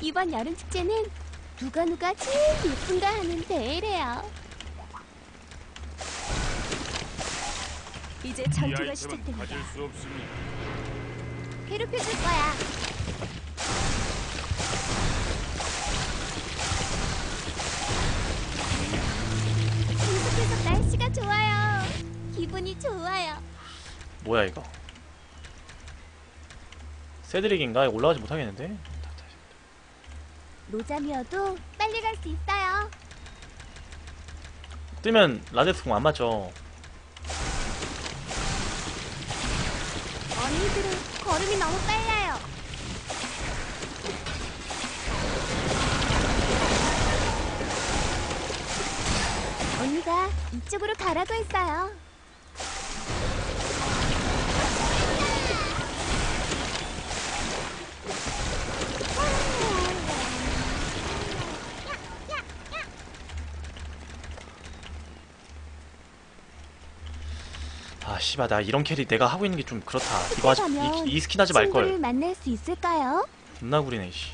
이번 여름 축제는 누가 누가 제일 예쁜가 하는 대회래요. 이제 이 전투가 아이템은 시작됩니다. 가질 수 없습니다. 괴롭혀줄 거야. 계속해서 날씨가 좋아요. 기분이 좋아요. 뭐야 이거 세드릭인가? 올라가지 못하겠는데? 노잠이어도 빨리 갈 수 있어요. 뜨면 라데스 공 안 맞죠 언니들은 걸음이 너무 빨라요. 언니가 이쪽으로 가라고 했어요. 씨발 나 이런 캐리 내가 하고 있는 게 좀 그렇다 이거 하지 이, 이 스킨 하지 친구를 말걸 만날 수 있을까요? 존나 구리네 씨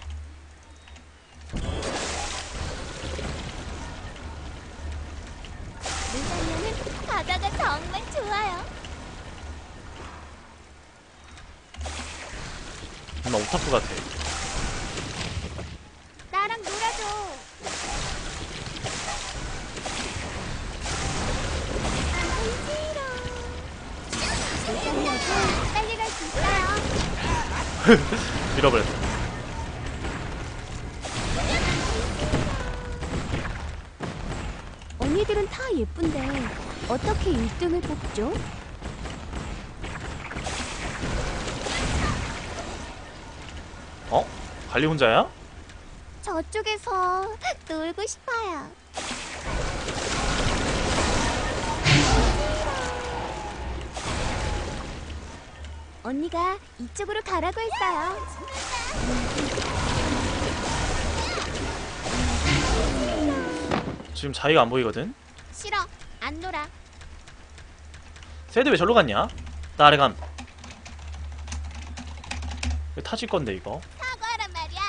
바다가 정말 좋아요. 존나 오타쿠 같아 빨리 갈 수 있어요. 밀어버렸어 언니들은 다 예쁜데 어떻게 1등을 뽑죠? 어? 관리 혼자야? 저쪽에서 놀고 싶어요. 언니가 이쪽으로 가라고 했어요. 지금 자기가 안 보이거든? 싫어, 안 놀아. 세드 왜 절로 갔냐? 나 아래 감 이거 타질 건데 이거 사과하란 말이야.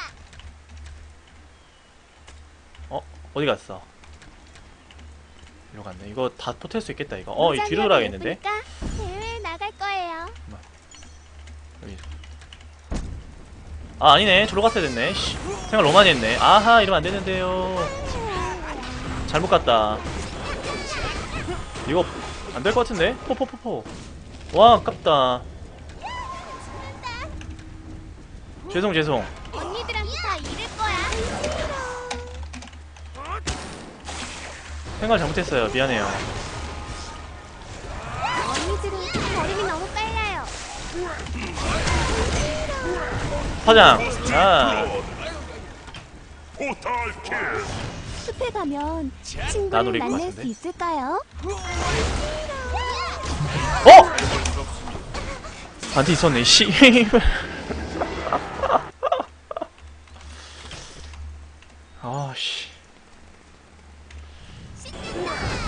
어? 어디 갔어? 이리로 갔네 이거 다 포탈 수 있겠다 이거 어이 뒤로 돌아야겠는데? 나갈 거예요. 여기. 아 아니네. 저로 갔어야 됐네. 씨. 생각 너무 많이 했네. 아하 이러면 안 되는데요. 잘못 갔다. 이거 안 될 것 같은데? 포포포포. 와 아깝다. 죄송 죄송. 언니들한테 다 잃을 거야. 생각 잘못했어요. 미안해요. 언니들은 걸음이 너무 빨라요. 사장 아. 숲에 가면 나 친구를 노릴 것 만날 수 같은데? 있을까요? 어? 반티 있었네 씨 아씨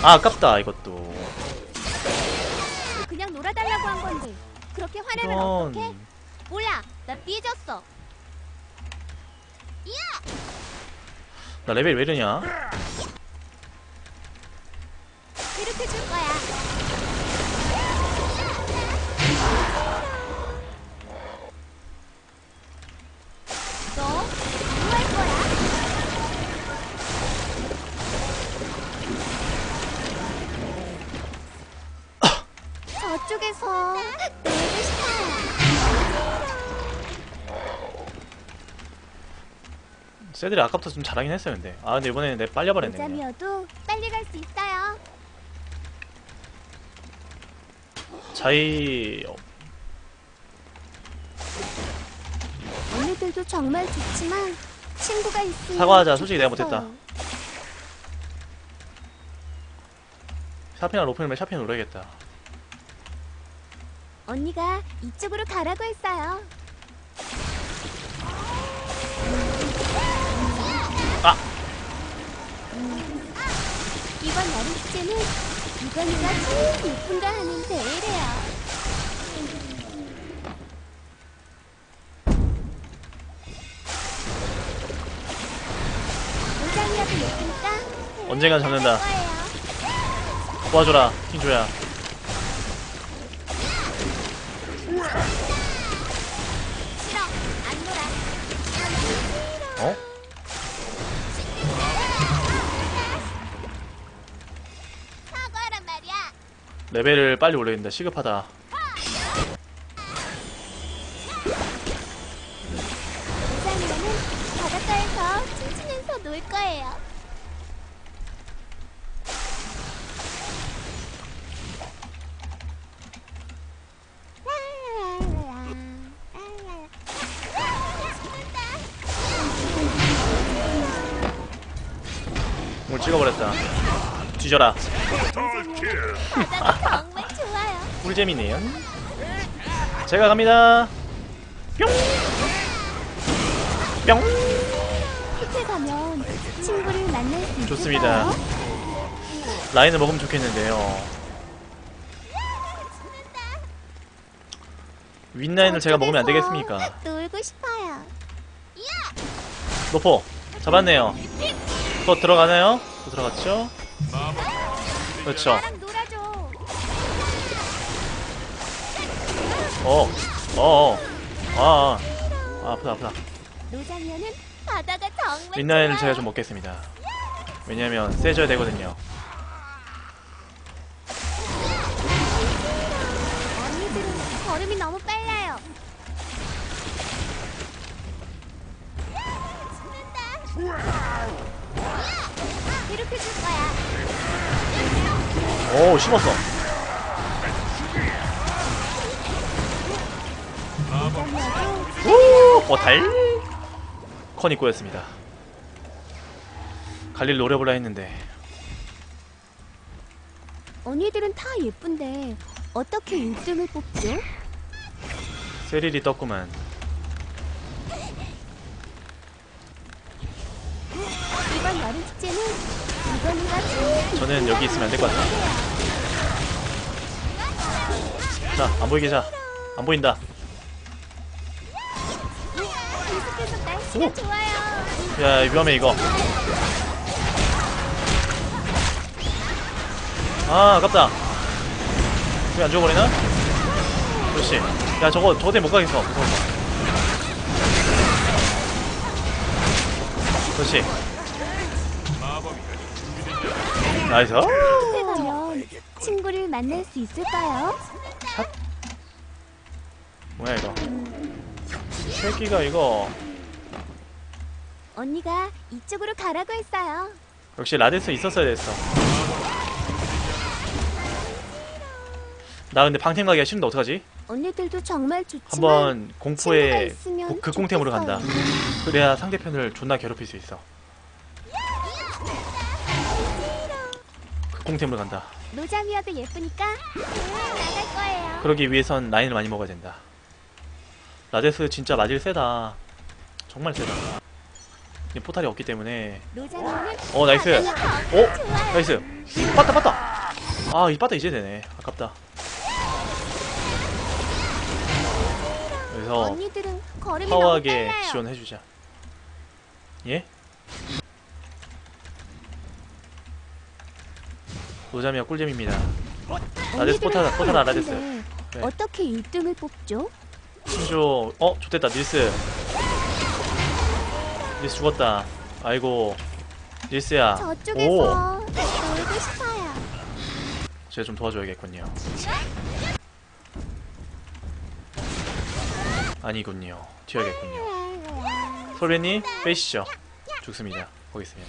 아 아깝다 이것도 그냥 놀아달라고 한 건데 그렇게 화내면 이건 어떡해? 몰라, 나 삐졌어. 나 레벨 왜 이러냐 괴롭혀줄 거야. 쟤들이 아까부터 좀 잘하긴 했어요 근데 아 근데 이번에는 내 빨려버렸네 그냥. 잠이어도 빨리 갈 수 있어요. 자이 어, 언니들도 정말 좋지만 친구가 있으면 사과하자. 솔직히 내가 좋겠어요. 못했다. 샤핑이나 로프님의 샤핑 노려야겠다 언니가 이쪽으로 가라고 했어요. 이건 누가 제일 이쁜가 하는 대회래요. 언젠간 잡는다. 도와줘라, 킹조야. 레벨을 빨리 올려야 된다 시급하다 노자미는 바닷가에서 춤추면서 놀 거예요. 오늘 찍어버렸다 뒤져라. 꿀잼이네요 제가 갑니다 뿅 뿅! 가면 친구를 만날 수 좋습니다. 있을까요? 라인을 먹으면 좋겠는데요 윗라인을 제가 먹으면 안 되겠습니까 놀고 싶어요. 노포 잡았네요 또 들어가나요? 또 들어갔죠? 그렇죠 어, 어, 어. 아, 아, 아프다, 아프다. 노자면은 바다가 정말 윗라인을 좋아요. 제가 좀 먹겠습니다. 왜냐면 세져야 되거든요. 언니들은 걸음이 너무 빨라요. 이렇게 줄 거야. 오, 심었어. 오, 어, 달. 컨이 꼬였습니다. 갈릴 노려보라 했는데 언니들은 다 예쁜데 어떻게 1등을 뽑죠? 세릴이 떴구만. 이번 여름 축제는 이건이가 제일 저는 여기 있으면 안 될 것 같아. 자, 안 보이게 자. 안 보인다. 오. 야, 위험해 이거. 아, 아깝다. 왜 안 죽어버리나? 그렇지. 야, 저거 저대 못 가겠어. 무서워서. 그렇지. 나이스. 호텔 가면 친구를 만날 수 있을까요? 뭐야 이거? 새끼가 이거 언니가 이쪽으로 가라고 했어요. 역시 라데스 있었어야 됐어. 나 근데 방템 가기가 싫은데 어떡하지? 언니들도 정말 좋지만 한번 친구가 공포의 있으면 고- 극공템으로 간다. 그래야 상대편을 존나 괴롭힐 수 있어. 극공템으로 간다. 노자미어도 예쁘니까 나갈 거예요. 그러기 위해선 라인을 많이 먹어야 된다. 라데스 진짜 마질 세다. 정말 세다. 이 포탈이 없기 때문에 어 나이스. 바다가 오 정말 좋아요. 나이스. 빠따 빠따. 아이 빠따 이제 되네. 아깝다. 그래서 파워하게. 지원해주자. 예? 노자미가 꿀잼입니다. 언니들은 포탈 다 포탈 알아댔어요. 네. 어떻게 1등을 뽑죠? 신조 어 좋됐다 닐스. 닐스 죽었다. 아이고 닐스야. 오 저쪽에서 놀고 싶어요. 제가 좀 도와줘야겠군요. 아니군요. 튀어야겠군요. 솔베님 빼시죠. 죽습니다. 거기 있으면.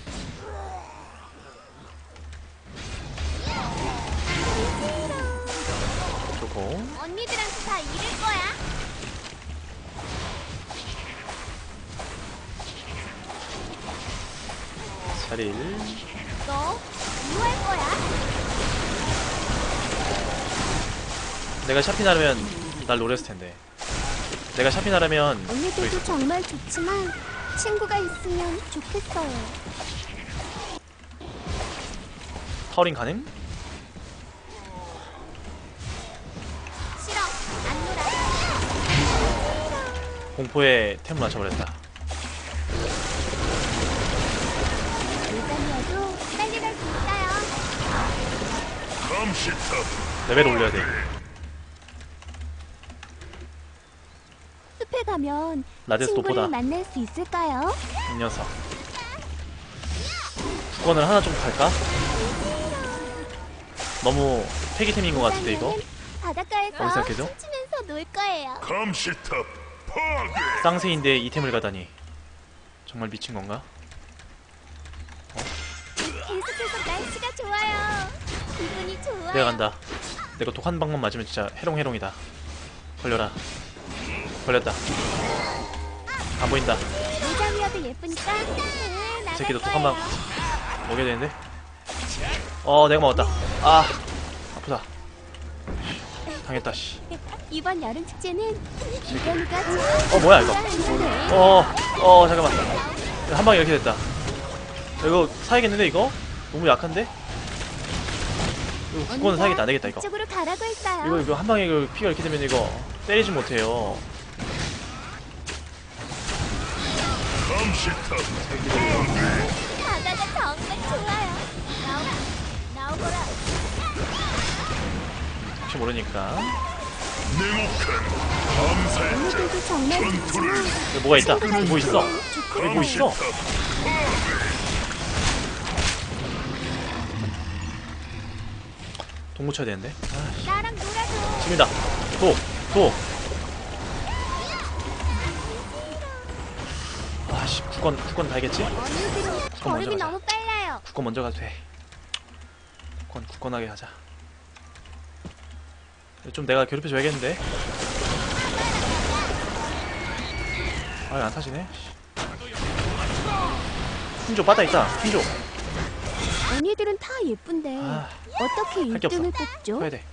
좋고 언니들한테 다 잃을 차릴 너 이유할 거야. 내가 샤핀 하려면 날 노렸을 텐데. 내가 샤핀 하려면 저기 언니들도. 정말 좋지만 친구가 있으면 좋겠어요. 타워링 가능? 싫어. 안 놀아. 공포에 템을 맞춰버렸다. 레벨 올려야 돼. 숲에 가면 라데스 친구를 도포다. 만날 수 있을까요? 이 녀석. 국건을 하나 좀 갈까? 너무 폐기템인 것 같은데 이거? 바닷가에서 어디서? 춤추면서 놀 거예요. 감시탑 파괴 쌍세인데 이템을 가다니. 정말 미친 건가? 계속해서 날씨가 좋아요. 내가 간다. 내가 독 한 방만 맞으면 진짜 해롱해롱이다. 걸려라. 걸렸다. 안 보인다. 나갈 새끼도 거예요. 독한 방 먹여야 되는데. 어, 내가 먹었다. 아, 아프다. 당했다, 씨. 이번 여름 축제는 어, 뭐야, 이거. 하는데 어, 어, 잠깐만. 한 방에 이렇게 됐다. 이거 사야겠는데, 이거? 너무 약한데? 이거 국권은 사야겠다. 안 되겠다, 이거. 이쪽으로 가라고 했어요. 이거, 이거 한 방에 이거 피가 이렇게 되면 이거 때리지 못해요. 감시탑 바다가 정말 좋아요. 나오라, 나오거라. 혹시 모르니까. 오늘도 정말 여기 뭐가 있다. 뭐 있어? 여기 뭐 있어? 동 묻혀야 되는데. 아, 나랑 놀아줘. 집니다. 도, 도. 아씨, 국건, 국건 달겠지? 언니들은 걸음이 가자. 너무 빨라요. 국건 먼저 가도 돼. 국건, 국건하게 하자. 좀 내가 괴롭혀줘야겠는데. 아, 안 타지네. 흰조 빠다 있다. 흰조. 언니들은 다 예쁜데 아, 어떻게 할게 없어. 1등을 뽑죠? 해야 돼.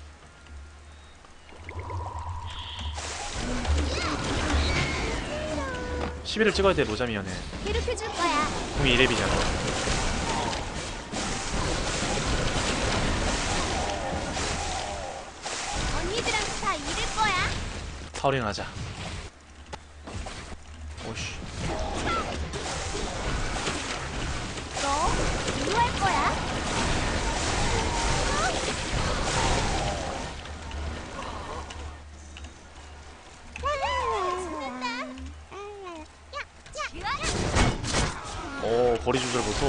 (11을) 찍어야 돼 로자미어는 괴롭혀줄 거야. 공이 2렙이잖아 언니들랑 다 이럴 거야. 파워링 하자 오씨 거리 조절 보소.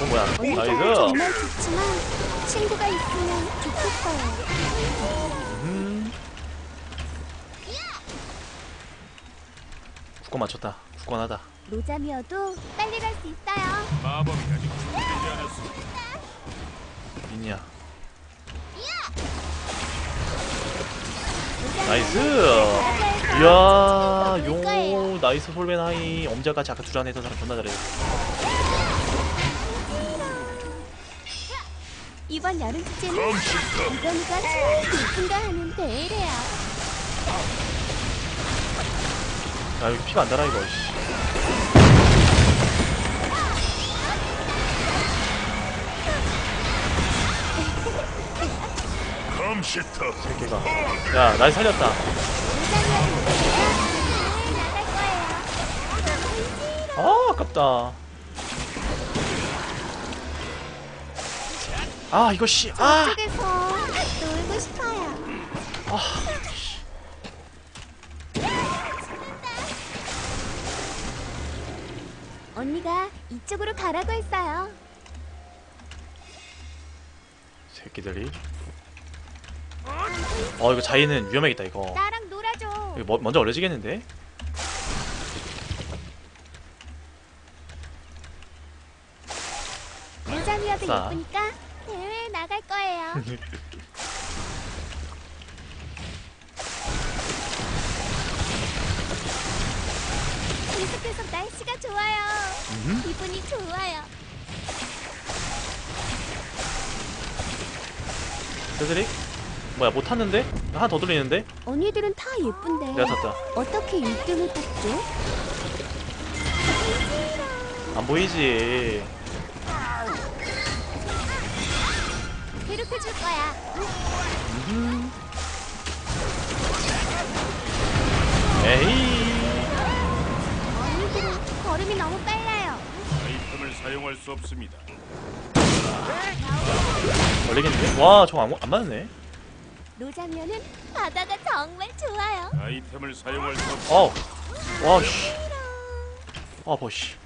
어 뭐야. 언니가 나이스. 정말 좋지만 친구가 있으면 좋겠어요. 음. 국건 맞췄다. 국건하다. 로자미어도 빨리 갈 수 있어요. 마법이 아직 준비되지 않았습니다. 있냐 로자미어는 나이스 이야. 용 나이스 솔벤 하이. 엄자까지 아까 두잔 했던 사람 존나 잘해 이번 여름 축제는 이건이가 제일 예쁜가 하는 대회래요. 야 여기 피가 안 달아 이거. 씨. 감시탑 새끼가. 야날 살렸다 아 아깝다 아 이거 씨 아 저쪽에서 놀고 싶어요. 언니가 이쪽으로 가라고 했어요. 새끼들이 어 이거 자이는 위험하겠다 이거 놀아줘. 이거 뭐- 먼저 얼려지겠는데 로자미아도 아싸. 예쁘니까 대회에 나갈 거예요. 계속해서 날씨가 좋아요. 음흠. 기분이 좋아요. 새들이 뭐야 못 탔는데 하나 더 돌리는데 언니들은 다 예쁜데 내가 탔다 어떻게 1등을 뽑죠? 안 보이지 괴롭혀 줄 거야. 음흠. 에이 언니들은 걸음이 너무 빨라요. 아이템을 사용할 수 없습니다. 걸리겠는데? 와 저거 안, 안 맞네 노자면은 바다가 정말 좋아요. 아이템을 사용할 수 없. 어우 와씨 아 버씨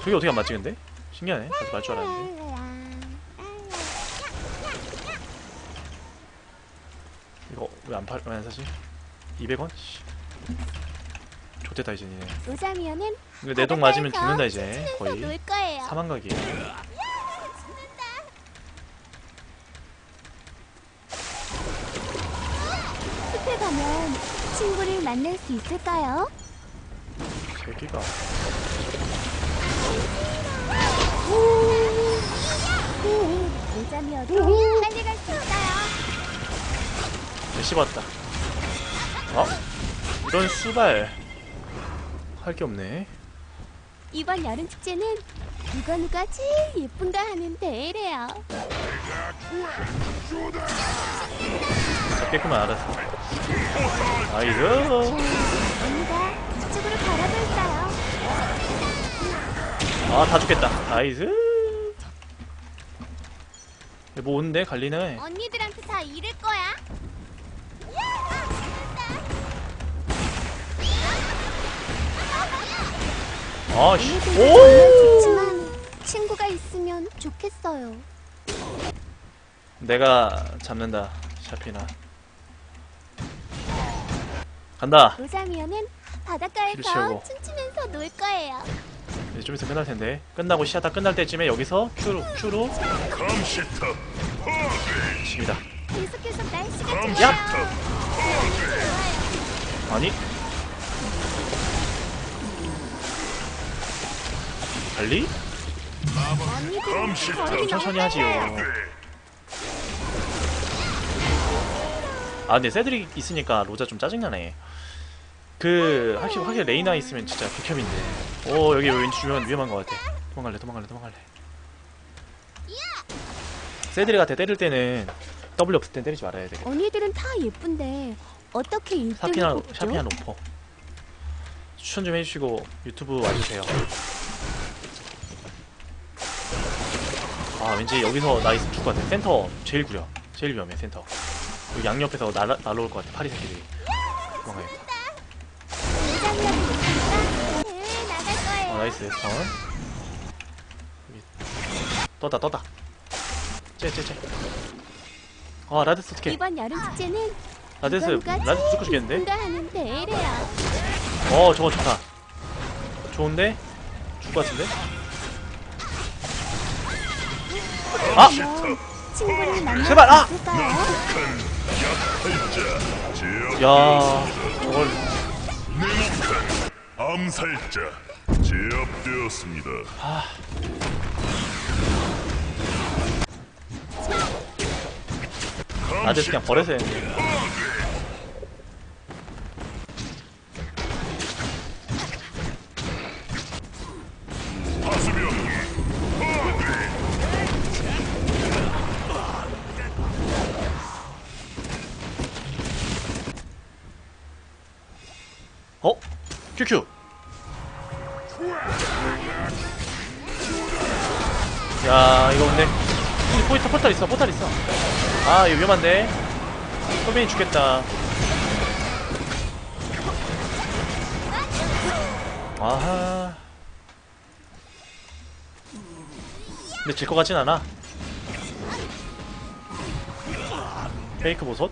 저게 어떻게 안 맞지 근데? 신기하네 나도 맞을 줄 알았는데 이거 왜 안 팔, 왜 안 사지? 200원? 씨 좋겠다 이제 니네 노자면은 이거 내 돈 맞으면 죽는다 이제 거의 놀 거예요. 사망각이에요 숲에 가면 친구를 만날 수 있을까요? 새끼가 노자면도 빨리 갈 수 있어요. 봤다 어? 이런 수발 할 게 없네 이번 여름 축제는 누가 누가 제일 예쁜가 하는 대회래요. 잡겠구만 알았어 아이고. 아다 죽겠다. 나이스. 뭐 오는데 갈리네. 언니들한테 다 잃을 거야. 아씨. 언니들도 정말 오 좋지만 친구가 있으면 좋겠어요. 내가 잡는다 샤피나 간다 로자미어는 피를 바닷가에서. 춤추면서 놀 거예요. 이제 좀 있으면 끝날 텐데 끝나고 시야 다 끝날 때쯤에 여기서 큐로 큐로 감시탑 파괴. 칩니다 계속해서 날씨가 야! 좋아요. 아니? 언니들은 거리 너무 천천히 하지요. 아 근데 새들이 있으니까 로자 좀 짜증나네. 그 확실히 확실히 레이나 있으면 진짜 극혐인데. 오 여기 왠지 위험한, 위험한 것 같아. 도망갈래 도망갈래 도망갈래. 새들이가 대 때릴 때는 W 없을 땐 때리지 말아야 돼 언니들은 다 예쁜데 어떻게 1등을 샤피나 뽑죠? 샤피나 높어 추천 좀 해주시고 유튜브 와주세요. 아 왠지 여기서 나 있으면 죽을 것 같아. 센터 제일 구려. 제일 위험해 센터 여기 양옆에서 날아, 날아올 것 같아 파리 새끼들이 도망가야겠다. 어 나이스 다운 떴다 떴다 쟤쟤쟤 아 라데스 어떡해 이번 여름 축제는 라데스 라데스 죽고 죽겠는데? 하는 대회래요. 어 저거 좋다 좋은데? 죽을 것 같은데? 아! 친구를 만날 제발, 아! 야 저걸 냉혹한 암살자. 제압되었습니다. 라데스 그냥 버려서 했는 큐큐. 야 이거 근데 포인트 포탈 있어 포탈 있어. 아 이거 위험한데. 소빈이 죽겠다. 아하. 근데 질 것 같진 않아. 페이크 보섯?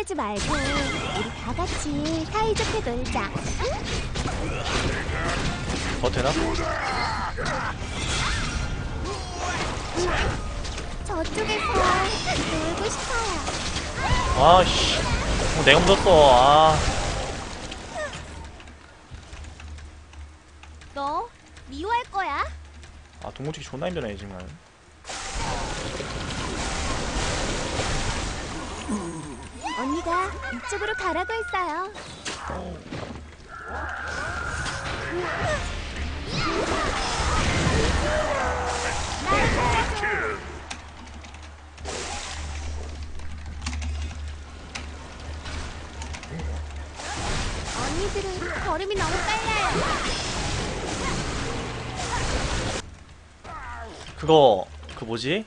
화내지 말고 우리 다 같이 사이좋게 놀자. 더 되나? 저쪽에서 놀고 싶어요. 아씨 어, 내가 묻었어 아 너 미워할 거야? 아 동물치기 존나 힘드네 지금 언니가 이쪽으로 가라고 했어요. 언니들은 걸음이 너무 빨라요. 그거 그 뭐지?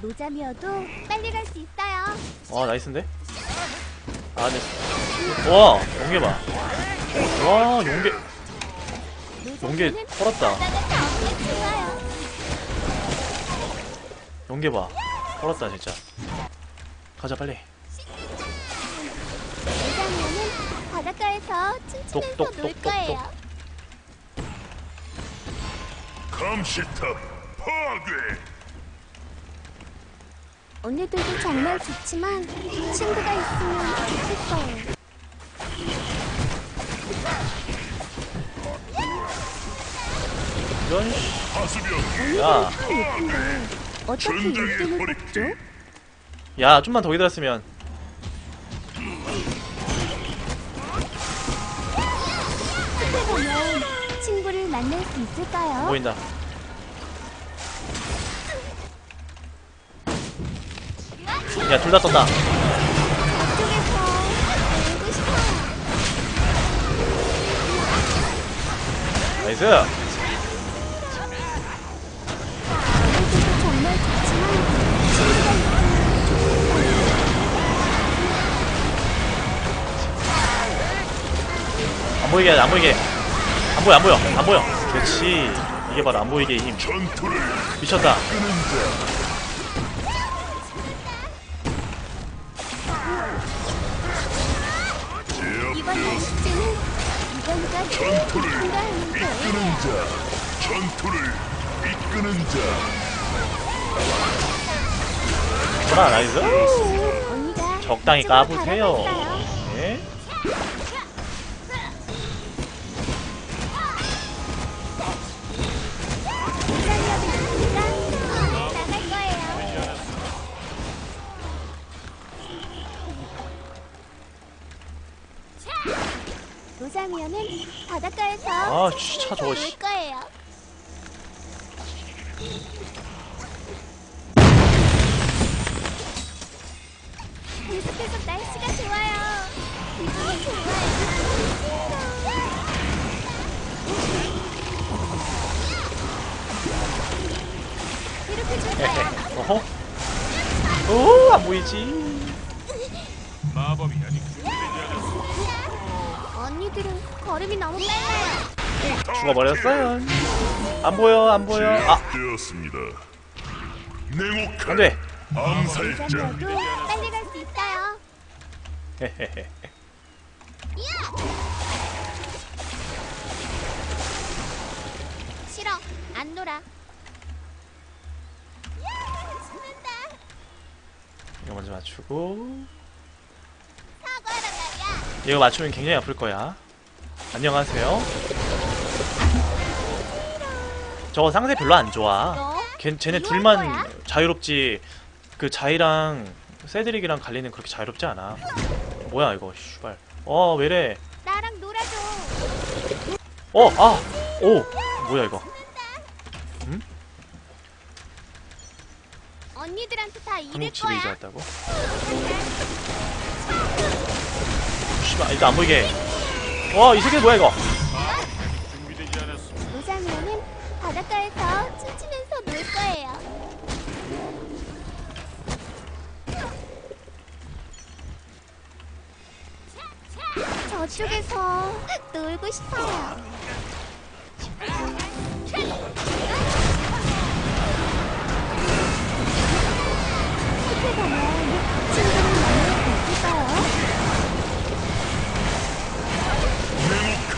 노자미어도 빨리 갈 수 있어요. 와 나이스인데? 아 네. 와 용계 봐. 와 용계 용계 털었다. 용계 봐. 털었다 진짜. 가자 빨리. 바닷가에서 춤추면서 놀. 감시탑 파괴. 언니들도 정말 좋지만 친구가 있으면 좋겠어요. 이런 씨. 하수병기 야. 참 예쁜데 어떻게 전장의 1등을 허리띠. 뽑죠? 야 좀만 더 기다렸으면 가면 친구를 만날 수 있을까요? 안 보인다. 야 둘다 떴다. 나이스. 안 보이게 안 보이게. 안 보여 안 보여 안 보여. 그렇지. 이게 바로 안 보이게 힘. 미쳤다. 전투를 이끄는 자. 전투를 이끄는 자. 나이스. 언니가 적당히 까보세요. 네. 노자미어는 바닷가에서 아, 진짜 저거, 놀 씨. 거예요. 계속해서 날씨가 좋아요. 기분이 좋아요. 이렇게 줄 거야. 어허. 오, 안 보이지. 마법이 준 언니들은 걸음이 너무 빨라요. 죽어버렸어요. 안 보여, 안 보여. 아, 되었습니다. 냉혹한 안 돼. 암살자. 빨리 갈 수 있어요. 헤헤헤. 싫어. 안 놀아. 이거 먼저 맞추고. 이거 맞추면 굉장히 아플 거야. 안녕하세요. 저거 상세 별로 안 좋아. 너? 걔, 쟤네 둘만 할 거야? 자유롭지. 그 자이랑 세드릭이랑 갈리는 그렇게 자유롭지 않아. 뭐야 이거, 씨발. 어, 왜래? 나랑 놀아줘. 어, 아, 오, 뭐야 이거? 언니들한테 다 잃을 한국 집에 이제 거야. 왔다고? 씨발, 일단 안 보이게. 와, 이 새끼 뭐야 이거? 노자미어는 바닷가에서 춤추면서 놀 거예요. 저쪽에서 놀고 싶어요. 숲에 가면 친구를 만날 수 있을까요? 냉혹한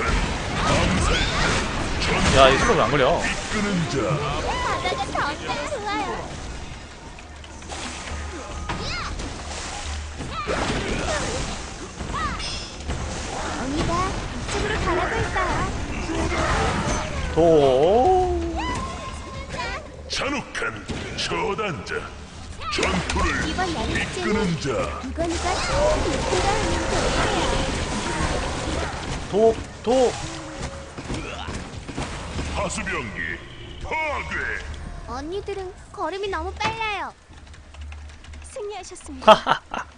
암살자. 야, 이 새끼 왜안 걸려? 이끄는 자. 바다가 정말 좋아요. 언니가 이쪽으로 가라고 했어요. 도. 잔혹한 처단자. 전투를 이번 연습제는 이끄는 자. 이건이가 처음 예쁘다 하는 거예요. 도, 도. 하수병기 파괴. 언니들은 걸음이 너무 빨라요. 승리하셨습니다.